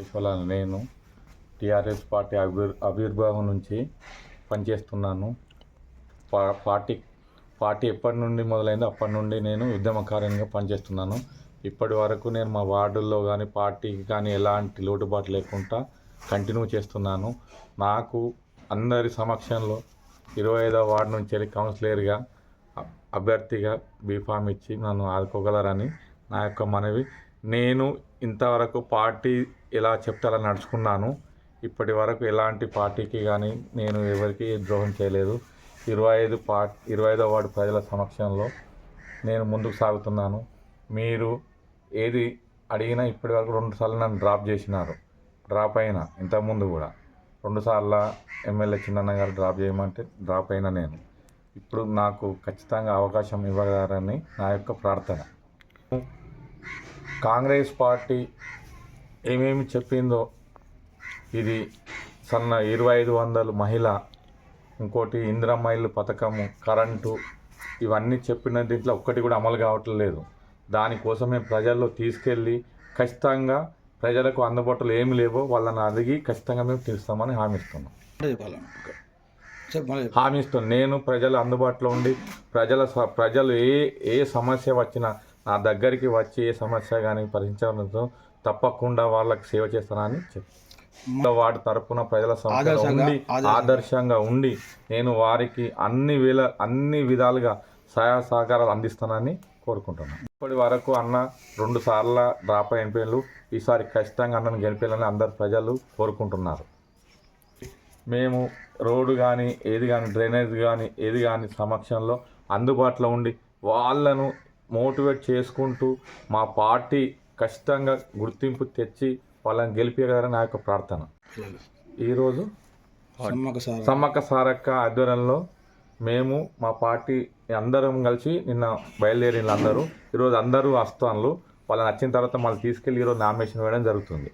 ఈశ్వర నేను TRS party ఆవిర్ ఆవిర్భావం నుంచి పనిచేస్తున్నాను. పా పార్టీ పార్టీ ఎప్పటి నుండి మొదలైందో అప్పటి నుండి నేను ఉద్యమకార్యంగా పనిచేస్తున్నాను. ఇప్పటి వరకు నేను మా వార్డుల్లో కానీ పార్టీకి కానీ ఎలాంటి లోటుబాటు లేకుండా కంటిన్యూ చేస్తున్నాను. నాకు అందరి సమక్షంలో ఇరవై ఐదవ వార్డు నుంచి వెళ్ళి కౌన్సిలర్గా అభ్యర్థిగా బీఫామ్ ఇచ్చి నన్ను ఆదుకోగలరని నా యొక్క మనవి. నేను ఇంతవరకు పార్టీ ఎలా చెప్తే అలా నడుచుకున్నాను. ఇప్పటి వరకు ఎలాంటి పార్టీకి కానీ నేను ఎవరికి ద్రోహం చేయలేదు. ఇరవై ఐదు పార్ట్ ఇరవై ఐదో వార్డు ప్రజల సమక్షంలో నేను ముందుకు సాగుతున్నాను. మీరు ఏది అడిగినా ఇప్పటి వరకు రెండుసార్లు నన్ను డ్రాప్ చేసినారు. డ్రాప్ అయినా ఇంతకుముందు కూడా. రెండుసార్ల ఎమ్మెల్యే చిన్నన్న గారు డ్రాప్ చేయమంటే డ్రాప్ అయినా నేను. ఇప్పుడు నాకు ఖచ్చితంగా అవకాశం ఇవ్వగలరని నా యొక్క ప్రార్థన. కాంగ్రెస్ పార్టీ ఏమేమి చెప్పిందో ఇది సన్న ఇరవై ఐదు వందలు మహిళ ఇంకోటి ఇందిరమ్మ ఇల్లు పథకము కరెంటు ఇవన్నీ చెప్పిన దీంట్లో ఒక్కటి కూడా అమలు కావట్లేదు దానికోసం మేము ప్రజల్లో తీసుకెళ్ళి ఖచ్చితంగా ప్రజలకు అందుబాటులో ఏమి లేవో వాళ్ళని అడిగి ఖచ్చితంగా మేము తీస్తామని హామీ ఇస్తున్నాం. హామీ నేను ప్రజల అందుబాటులో ఉండి ప్రజల ప్రజలు ఏ ఏ సమస్య వచ్చినా నా దగ్గరికి వచ్చి ఏ సమస్య కానీ పరిష్కరించడంతో తప్పకుండా వాళ్ళకి సేవ చేస్తానని చెప్పి వాడి తరపున ప్రజల ఉండి ఆదర్శంగా. ఉండి నేను వారికి అన్ని వేల అన్ని విధాలుగా సహాయ సహకారాలు అందిస్తానని కోరుకుంటున్నాను ఇప్పటి వరకు అన్న రెండు సార్ల డ్రాప్ అయిపోయారు ఈసారి ఖచ్చితంగా అన్నను గెలిపేయాలని అందరు ప్రజలు కోరుకుంటున్నారు మేము రోడ్డు కానీ ఏది కానీ డ్రైనేజ్ కానీ ఏది కానీ సమక్షంలో అందుబాటులో ఉండి వాళ్ళను మోటివేట్ చేసుకుంటూ మా పార్టీ ఖచ్చితంగా గుర్తింపు తెచ్చి వాళ్ళని గెలిపేయగలరని నా యొక్క ప్రార్థన. ఈరోజు సమ్మక్క సారక్క ఆధ్వర్యంలో మేము మా పార్టీ అందరం కలిసి నిన్న బయలుదేరిన అందరూ ఈరోజు అందరూ వస్తాను వాళ్ళని వచ్చిన తర్వాత మళ్ళీ తీసుకెళ్ళి ఈరోజు నామినేషన్ వేయడం జరుగుతుంది.